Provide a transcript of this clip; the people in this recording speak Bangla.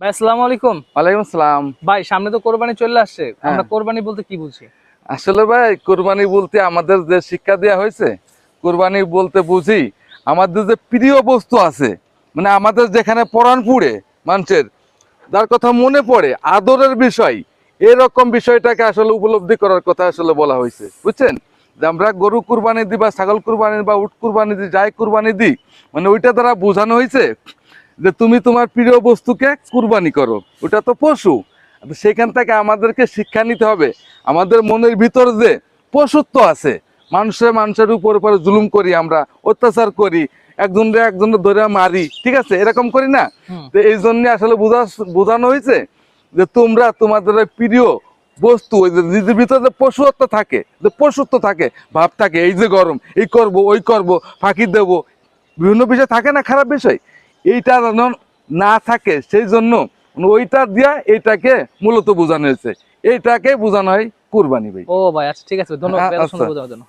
ভাই আসসালামু আলাইকুম। ওয়ালাইকুম আসসালাম। ভাই সামনে তো কোরবানি চলে আসছে। হ্যাঁ। আমরা কোরবানি বলতে কি বুঝি? আসলে ভাই কোরবানি বলতে আমাদের যে শিক্ষা দেওয়া হয়েছে কোরবানি বলতে বুঝি আমাদের যে প্রিয় বস্তু আছে মানে আমাদের যেখানে পরাণ পুড়ে মানুষের যার কথা মনে পড়ে আদরের বিষয় এরকম বিষয়টাকে আসলে উপলব্ধি করার কথা আসলে বলা হয়েছে। বুঝছেন? যে আমরা গরু কুরবানি দিই বা ছাগল কুরবানি বা উট কুরবানি দিই যাই কুরবানি দিই মানে ওইটা দ্বারা বোঝানো হয়েছে যে তুমি তোমার প্রিয় বস্তুকে কুরবানি করো ওটা তো পশু। সেখান থেকে আমাদেরকে শিক্ষা নিতে হবে। আমাদের মনের ভিতর যে পশুত্ব আছে মানুষের মানুষের উপর উপরে জুলুম করি আমরা অত্যাচার করি একজনরে একজনের ধরে মারি ঠিক আছে? এরকম করি না? তো এই জন্য আসলে বোঝা বোঝানো হয়েছে যে তোমরা তোমাদের প্রিয় বস্তু ওই যে নিজের ভিতরে যে পশুত্ব থাকে যে পশুত্ব থাকে ভাব থাকে এই যে গরম এই করব ওই করব ফাঁকি দেব। বিভিন্ন বিষয় থাকে না খারাপ বিষয়? এইটা যেন না থাকে সেই জন্য ওইটা দিয়া এইটাকে মূলত বোঝানো হয়েছে। এইটাকে বোঝানো হয় কুরবানি ভাই। ও ভাই আচ্ছা ঠিক আছে ধন্যবাদ হ্যাঁ, জন্য।